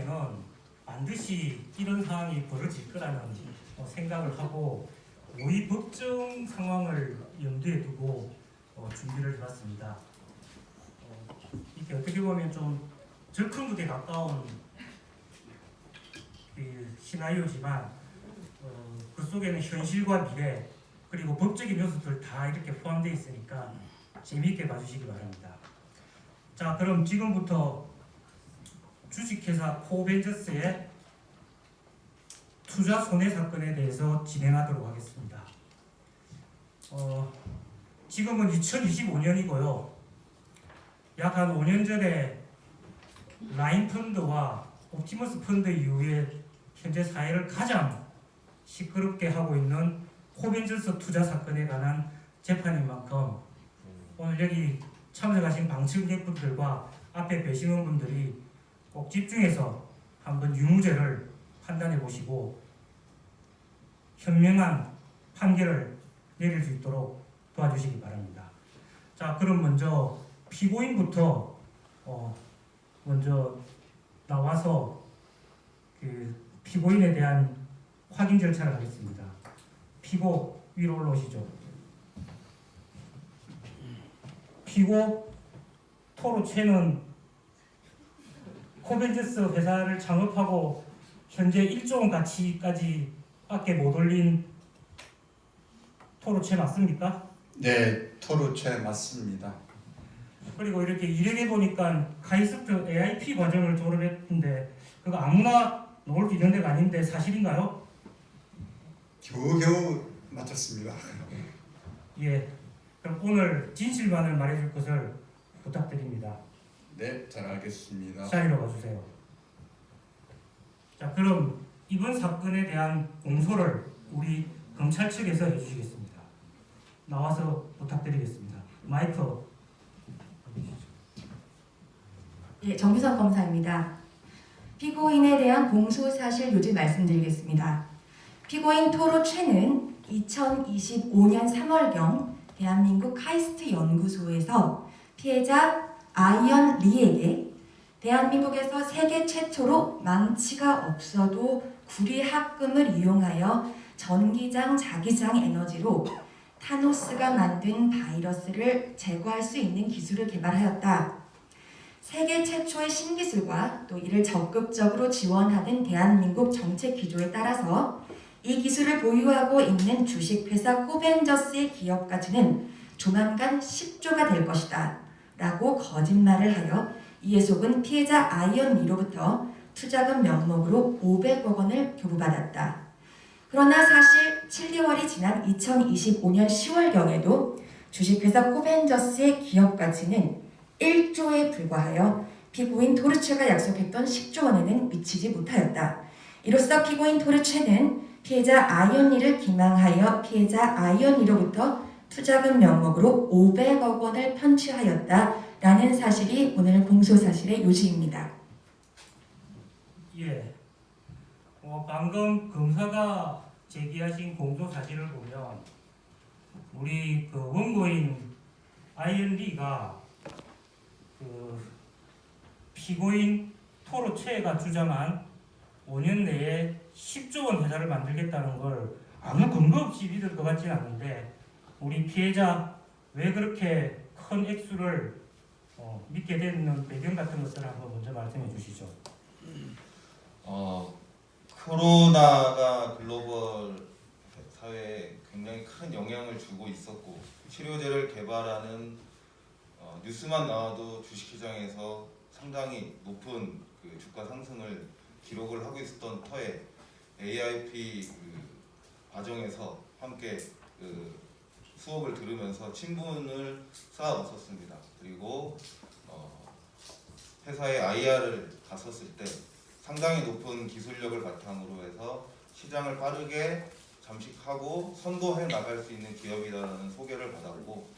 경우에는 반드시 이런 상황이 벌어질 거라는 어, 생각을 하고 우리 법정 상황을 염두에 두고 어, 준비를 해봤습니다. 어, 이게 어떻게 보면 좀 적흥극에 가까운 그 시나리오지만 어, 그 속에는 현실과 미래 그리고 법적인 요소들 다 이렇게 포함되어 있으니까 재미있게 봐주시기 바랍니다. 자 그럼 지금부터 주식회사 코벤저스의 투자 손해 사건에 대해서 진행하도록 하겠습니다. 어, 지금은 2025년이고요. 약 한 5년 전에 라인 펀드와 옵티머스 펀드 이후에 현재 사회를 가장 시끄럽게 하고 있는 코벤저스 투자 사건에 관한 재판인 만큼 오늘 여기 참석하신 방청객분들과 앞에 배심원 분들이 꼭 집중해서 한번 유무죄를 판단해 보시고 현명한 판결을 내릴 수 있도록 도와주시기 바랍니다. 자, 그럼 먼저 피고인부터 어, 먼저 나와서 그 피고인에 대한 확인 절차를 하겠습니다. 피고 위로 올라오시죠. 피고 토로체는 코벤저스 회사를 창업하고 현재 1조 원 가치까지 밖에 못 올린 토로체 맞습니까? 네, 토르체 맞습니다. 그리고 이렇게 이력해 보니까 카이스트 AIP 과정을 졸업했는데 그거 아무나 넣을 수 있는 데가 아닌데 사실인가요? 겨우겨우 맞췄습니다. 예. 그럼 오늘 진실만을 말해줄 것을 부탁드립니다. 네, 잘 알겠습니다. 자리로 와주세요. 자, 그럼 이번 사건에 대한 공소를 우리 검찰 측에서 해주시겠습니다. 나와서 부탁드리겠습니다. 마이크. 예, 정규선 검사입니다. 피고인에 대한 공소 사실 요지 말씀드리겠습니다. 피고인 토로 최는 2025년 3월경 대한민국 카이스트 연구소에서 피해자 아이언 리에게 대한민국에서 세계 최초로 망치가 없어도 구리 합금을 이용하여 전기장 자기장 에너지로 타노스가 만든 바이러스를 제거할 수 있는 기술을 개발하였다. 세계 최초의 신기술과 또 이를 적극적으로 지원하는 대한민국 정책 기조에 따라서 이 기술을 보유하고 있는 주식회사 코벤저스의 기업 가치는 조만간 10조가 될 것이다. 라고 거짓말을 하여 이에 속은 피해자 아이언 리로부터 투자금 명목으로 500억 원을 교부받았다. 그러나 사실 7, 2월이 지난 2025년 10월경에도 주식회사 코벤저스의 기업 가치는 1조에 불과하여 피고인 토르체가 약속했던 10조 원에는 미치지 못하였다. 이로써 피고인 토르체는 피해자 아이언리를 기망하여 피해자 아이언리로부터 투자금 명목으로 500억 원을 편취하였다라는 사실이 오늘 공소 사실의 요지입니다. 예. 어, 방금 검사가 제기하신 공소 사실을 보면 우리 그 원고인 아이언리가 그 피고인 토로체가 주장한 5년 내에 10조 원 회사를 만들겠다는 걸 아무 근거 없이 믿을 것 같지는 않은데 우리 피해자 왜 그렇게 큰 액수를 어, 믿게 되는 배경 같은 것을 한번 먼저 말씀해 주시죠. 어, 코로나가 글로벌 사회에 굉장히 큰 영향을 주고 있었고 치료제를 개발하는 어, 뉴스만 나와도 주식시장에서 상당히 높은 그 주가 상승을 기록을 하고 있었던 터에 AIP 그 과정에서 함께 그 수업을 들으면서 친분을 쌓아왔었습니다. 그리고 어, 회사의 IR을 갔었을 때 상당히 높은 기술력을 바탕으로 해서 시장을 빠르게 잠식하고 선도해 나갈 수 있는 기업이라는 소개를 받았고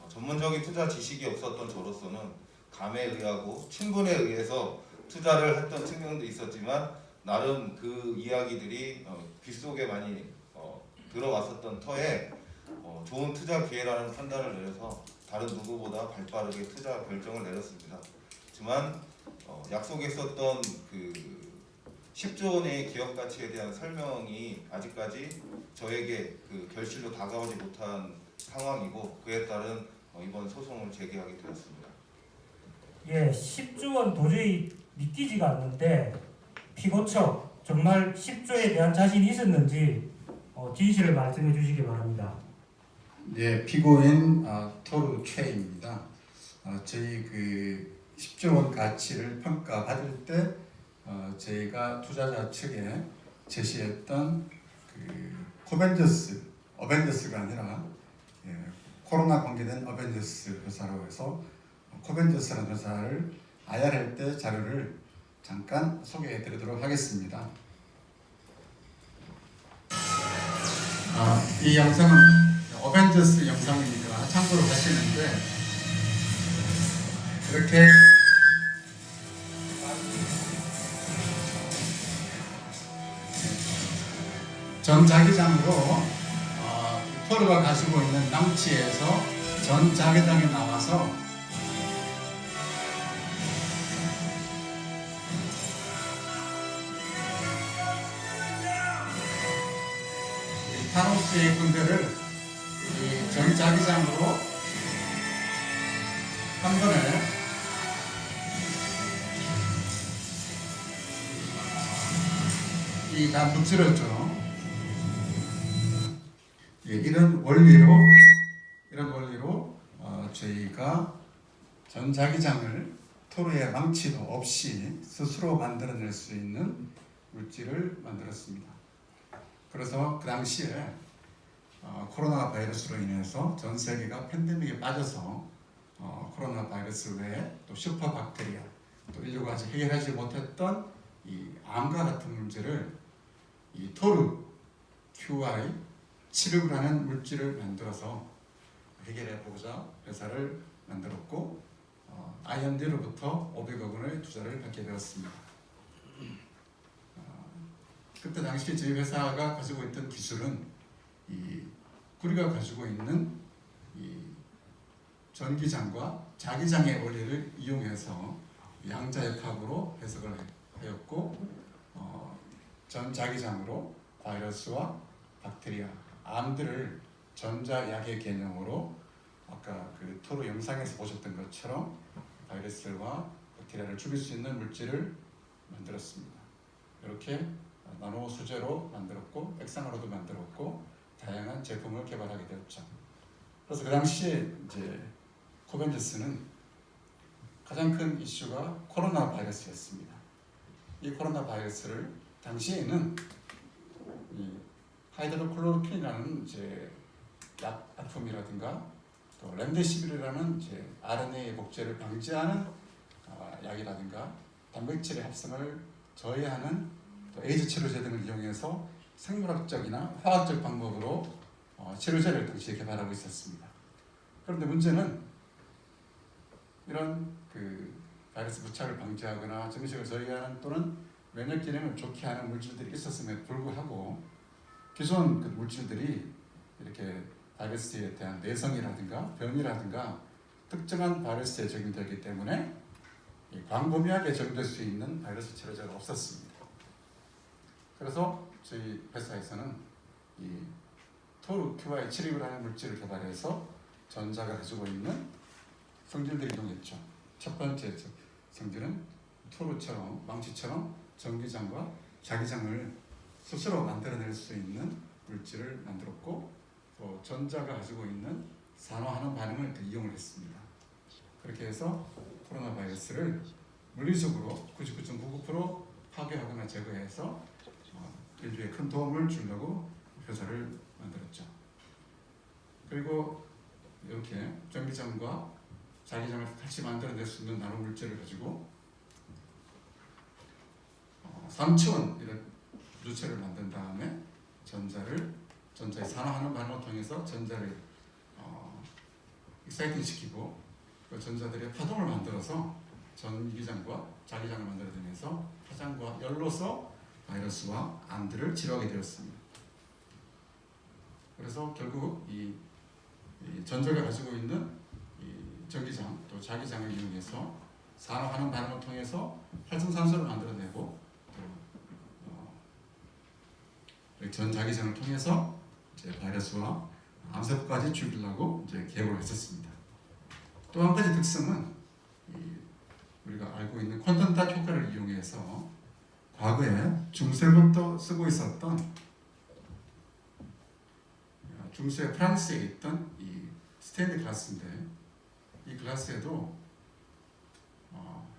어, 전문적인 투자 지식이 없었던 저로서는 감에 의하고 친분에 의해서 투자를 했던 측면도 있었지만 나름 그 이야기들이 어, 귓속에 많이 어, 들어왔었던 터에 어, 좋은 투자 기회라는 판단을 내려서 다른 누구보다 발빠르게 투자 결정을 내렸습니다. 하지만 어, 약속했었던 그 10조 원의 기업 가치에 대한 설명이 아직까지 저에게 그 결실로 다가오지 못한 상황이고 그에 따른 어, 이번 소송을 제기하게 되었습니다. 예, 10조 원 도저히 믿기지가 않는데 피고 측 정말 10조에 대한 자신이 있었는지 어, 진실을 말씀해 주시기 바랍니다. 네, 피고인 아, 토르 최입니다. 아, 저희 그 10조 원 가치를 평가받을 때 어, 저희가 투자자 측에 제시했던 그 코벤져스, 어벤져스가 아니라 예, 코로나 관계된 어벤져스 회사로 해서 코벤져스라는 회사를 IR할 때 자료를 잠깐 소개해 드리도록 하겠습니다. 아, 이 영상은 어벤져스 영상이니까 참고로 하시는데 이렇게. 전 자기장으로 어, 토르가 가지고 있는 망치에서 전 자기장에 나와서 이 타노스의 군대를 자기장으로 한 번에 이다 무찌르죠. 예, 이런 원리로 이런 원리로 어, 저희가 전 자기장을 토르의 망치도 없이 스스로 만들어낼 수 있는 물질을 만들었습니다. 그래서 그 당시에 어, 코로나 바이러스로 인해서 전 세계가 팬데믹에 빠져서 어, 코로나 바이러스 외에 또 슈퍼박테리아 또 인류가 아직 해결하지 못했던 이 암과 같은 문제를 이 토르 QI 700이라는 물질을 만들어서 해결해 보고자 회사를 만들었고 어, IND로부터 500억 원의 투자를 받게 되었습니다. 어, 그때 당시 저희 회사가 가지고 있던 기술은 이 우리가 가지고 있는 이 전기장과 자기장의 원리를 이용해서 양자역학으로 해석을 하였고 어, 전 자기장으로 바이러스와 박테리아, 암들을 전자약의 개념으로 아까 그 토로 영상에서 보셨던 것처럼 바이러스와 박테리아를 죽일 수 있는 물질을 만들었습니다. 이렇게 나노 수제로 만들었고 액상으로도 만들었고 다양한 제품을 개발하게 되었죠. 그래서 그 당시에 이제 코벤져스는 가장 큰 이슈가 코로나 바이러스였습니다. 이 코로나 바이러스를 당시에는 이 하이드로클로로퀸이라는 이제 약 약품이라든가 또 렘데시비르라는 이제 RNA 복제를 방지하는 아, 약이라든가 단백질의 합성을 저해하는 또 에이즈 치료제 등을 이용해서 생물학적이나 화학적 방법으로 어, 치료제를 동시에 개발하고 있었습니다. 그런데 문제는 이런 그 바이러스 부착을 방지하거나 증식을 저해하는 또는 면역 기능을 좋게 하는 물질들이 있었음에도 불구하고 기존 그 물질들이 이렇게 바이러스에 대한 내성이라든가 변이라든가 특정한 바이러스에 적용되기 때문에 이 광범위하게 적용될 수 있는 바이러스 치료제가 없었습니다. 그래서 저희 회사에서는 이 토르 QI 720이라는 물질을 개발해서 전자가 가지고 있는 성질들이 이동했죠. 첫 번째 성질은 토르처럼 망치처럼 전기장과 자기장을 스스로 만들어낼 수 있는 물질을 만들었고 또 전자가 가지고 있는 산화하는 반응을 또 이용을 했습니다. 그렇게 해서 코로나 바이러스를 물리적으로 99.99% 파괴하거나 제거해서 어, 인류에 큰 도움을 주려고 회사를 만들었죠. 그리고 이렇게 전기장과 자기장을 같이 만들어낼 수 있는 나노 물질을 가지고 어, 3천 이런 유체를 만든 다음에 전자를 전자의 산화하는 반응을 통해서 전자를 어, 익사이팅 시키고 그 전자들의 파동을 만들어서 전기장과 자기장을 만들어내면서 화장과 열로서 바이러스와 암들을 치료하게 되었습니다. 그래서 결국 이, 이 전자가 가지고 있는 이 전기장 또 자기장을 이용해서 산화하는 반응을 통해서 활성산소를 만들어내고 또 전 자기장을 통해서 이제 바이러스와 암세포까지 죽이려고 이제 개발을 했었습니다. 또 한 가지 특성은 이 우리가 알고 있는 닷 효과를 이용해서 과거에 중세부터 쓰고 있었던 중세 프랑스에 있던 이 스테인드 글라스인데 이 글라스에도 어,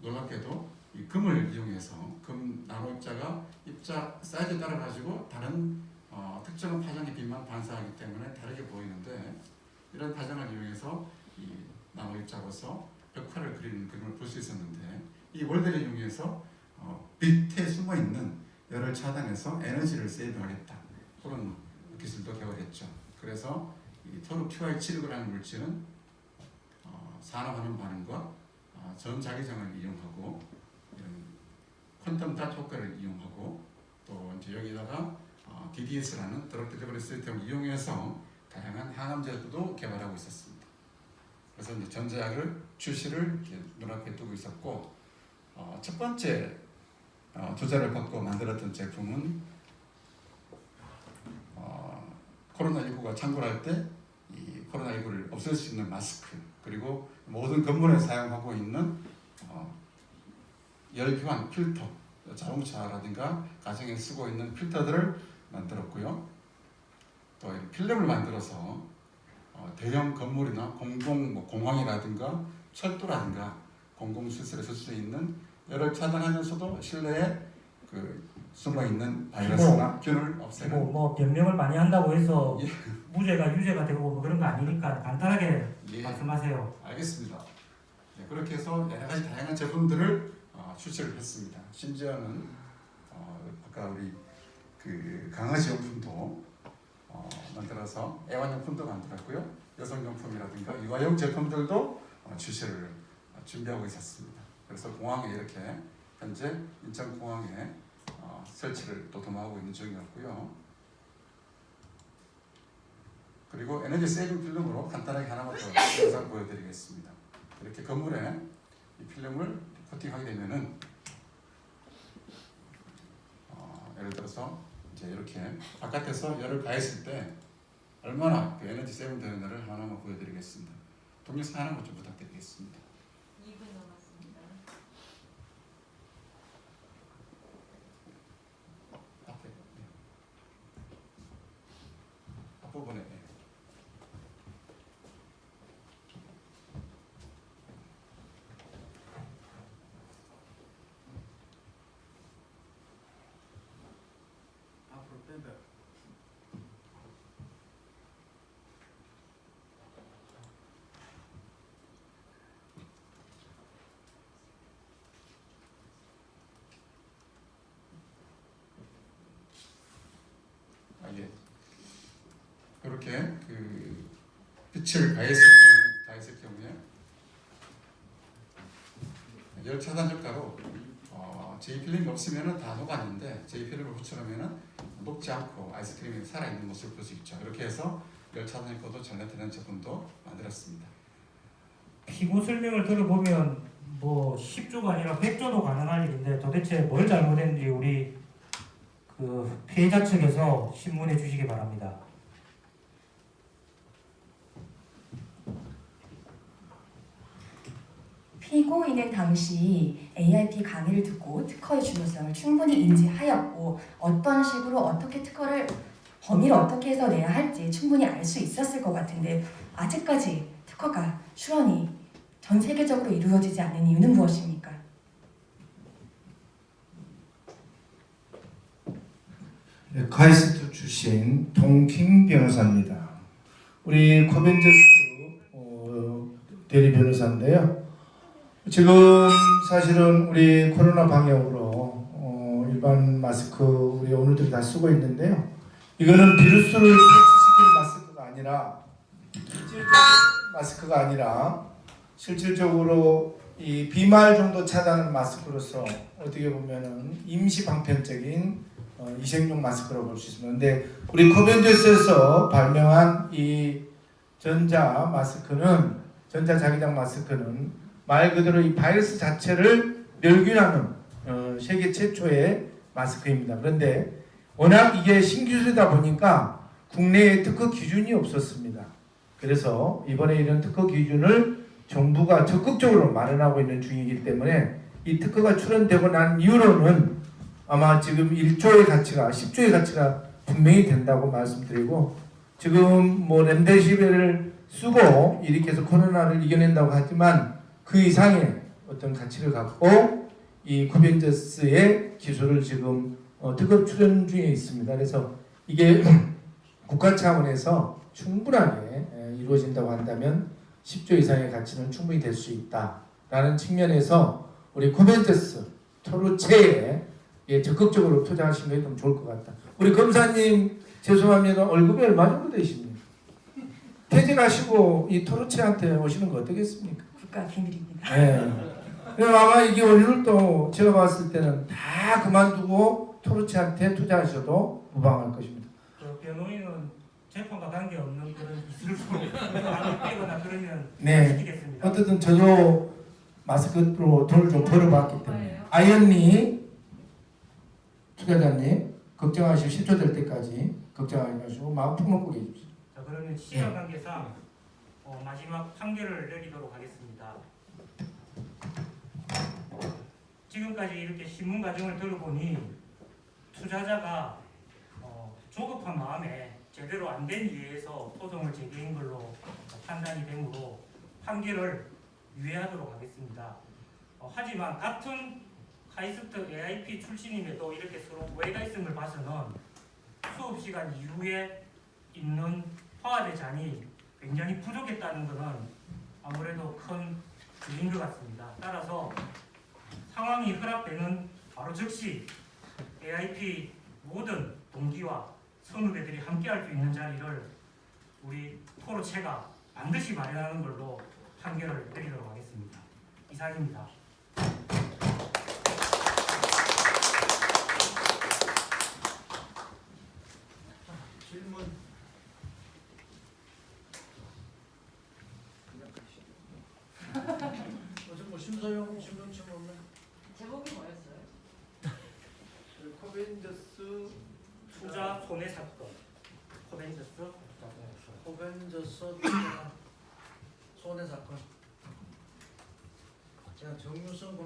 놀랍게도 이 금을 이용해서 금 나노 입자가 입자 사이즈 따라 가지고 다른 어, 특정한 파장의 빛만 반사하기 때문에 다르게 보이는데 이런 파장을 이용해서 이 나노 입자로서 벽화를 그리는 그림을 볼 수 있었는데 이 원리를 이용해서 어, 빛에 숨어 있는 열을 차단해서 에너지를 세이브하겠다 그런 기술도 개발했죠. 그래서 이 토르 QI76이라는 물질은 어, 산화하는 반응과 어, 전자기장을 이용하고 퀀텀 닷 효과를 이용하고 또 이제 여기다가 어, DDS라는 드럭 딜리버리 시스템을 이용해서 다양한 항암 제도도 개발하고 있었습니다. 그래서 이제 전자약을 출시를 눈앞에 두고 있었고 어, 첫 번째 어, 투자를 받고 만들었던 제품은 어, 코로나19가 창궐할 때 이 코로나19를 없앨 수 있는 마스크 그리고 모든 건물에 사용하고 있는 어, 열교환 필터 자동차라든가 가정에 쓰고 있는 필터들을 만들었고요. 또이 필름을 만들어서 어, 대형 건물이나 공공 뭐 공항이라든가 철도라든가 공공시설에 쓸 수 있는 열을 차단하면서도 실내에 그 숨어 있는 바이러스나 균을 없애는 뭐, 뭐 변명을 많이 한다고 해서 예. 무죄가 유죄가 되고 뭐 그런 거 아니니까 간단하게 예. 말씀하세요. 알겠습니다. 네, 그렇게 해서 여러 가지 다양한 제품들을 어, 출시를 했습니다. 심지어는 어, 아까 우리 그 강아지 용품도 어, 만들어서 애완용품도 만들었고요. 여성용품이라든가 유아용 제품들도 어, 출시를 어, 준비하고 있었습니다. 그래서 공항에 이렇게 현재 인천공항에 어, 설치를 또 도모하고 있는 중이었고요. 그리고 에너지 세이빙 필름으로 간단하게 하나만 더 영상 보여드리겠습니다. 이렇게 건물에 이 필름을 코팅하게 되면은 어, 예를 들어서 이제 이렇게 바깥에서 열을 가했을 때 얼마나 그 에너지 세이빙 되는지를 하나만 보여드리겠습니다. 동영상 하나만 좀 부탁드리겠습니다. 2분 남았습니다. 앞에 네. 앞부분에 네. 빼봐. 아, 예. 이렇게 그 빛을 가했을 경우에, 가했을 경우에 열 차단 효과로 어, 제이 필름이 없으면은 다 녹았는데 제이 필름을 붙여놓으면은 녹지 않고 아이스크림이 살아있는 모습을 볼 수 있죠. 이렇게 해서 열 차단 효과도 전해드리는 제품도 만들었습니다. 피고 설명을 들어보면 뭐 10조가 아니라 100조도 가능할 일인데 도대체 뭘 잘못했는지 우리 그 피해자 측에서 신문해 주시기 바랍니다. 피고인은 당시 AIP 강의를 듣고 특허의 중요성을 충분히 인지하였고 어떤 식으로 어떻게 특허를 범위를 어떻게 해서 내야 할지 충분히 알 수 있었을 것 같은데 아직까지 특허가 출원이 전 세계적으로 이루어지지 않는 이유는 무엇입니까? 네, 카이스트 출신 동킹 변호사입니다. 우리 코벤저스 어, 대리 변호사인데요. 지금 사실은 우리 코로나 방역으로 어, 일반 마스크 우리 오늘들 다 쓰고 있는데요. 이거는 비루스를 퇴치시킬 마스크가 아니라 마스크가 아니라 실질적으로 이 비말 정도 차단 마스크로서 어떻게 보면은 임시 방편적인 어, 이생용 마스크라고 볼 수 있습니다. 근데 우리 코벤져스에서 발명한 이 전자 마스크는 전자 자기장 마스크는 말 그대로 이 바이러스 자체를 멸균하는 어, 세계 최초의 마스크입니다. 그런데 워낙 이게 신기술이다 보니까 국내에 특허 기준이 없었습니다. 그래서 이번에 이런 특허 기준을 정부가 적극적으로 마련하고 있는 중이기 때문에 이 특허가 출원되고 난 이후로는 아마 지금 1조의 가치가 10조의 가치가 분명히 된다고 말씀드리고 지금 뭐 렘데시비를 쓰고 이렇게 해서 코로나를 이겨낸다고 하지만 그 이상의 어떤 가치를 갖고 이 쿠벤저스의 기술을 지금 어, 특허 출연 중에 있습니다. 그래서 이게 국가 차원에서 충분하게 에, 이루어진다고 한다면 10조 이상의 가치는 충분히 될 수 있다라는 측면에서 우리 쿠벤저스 토르체에 예, 적극적으로 투자하시는 게 좀 좋을 것 같다. 우리 검사님 죄송합니다. 월급이 얼마 정도 되십니까? 퇴직하시고 이 토르체한테 오시는 거 어떻겠습니까? 국가 비밀입니다. 예. 그럼 아마 이게 오늘도 제가 봤을 때는 다 그만두고 토르체한테 투자하셔도 무방할 것입니다. 그 변호인은 재판과 관계 없는 그런 기술로 안 빼거나 그러면 네. 시키겠습니다. 어쨌든 저도 마스크로 돈을 좀 벌어봤기 때문에 아이언니 투자자님 걱정하시고 10초 될 때까지 걱정하지 마시고 마음 푹 먹고 계십시오. 자 그러면 시간 관계상 어, 마지막 판결을 내리도록 하겠습니다. 지금까지 이렇게 신문 과정을 들어보니 투자자가 어, 조급한 마음에 제대로 안 된 이유에서 소송을 제기한 걸로 판단이 되므로 판결을 유예하도록 하겠습니다. 어, 하지만 같은 카이스트 AIP 출신임에도 이렇게 서로 오해가 있음을 봐서는 수업 시간 이후에 있는 잔이 굉장히 부족했다는 것은 아무래도 큰 주인 것 같습니다. 따라서 상황이 허락되는 바로 즉시 AIP 모든 동기와 선후배들이 함께할 수 있는 자리를 우리 토로체가 반드시 마련하는 걸로 판결을 내리도록 하겠습니다. 이상입니다. 질문. 어제 뭐 심사용 신문침 없나? 제목이 뭐였어요? 코벤저스 투자 손해 사건 사건. 호벤저스 손해 사건. 제가 정유성 검사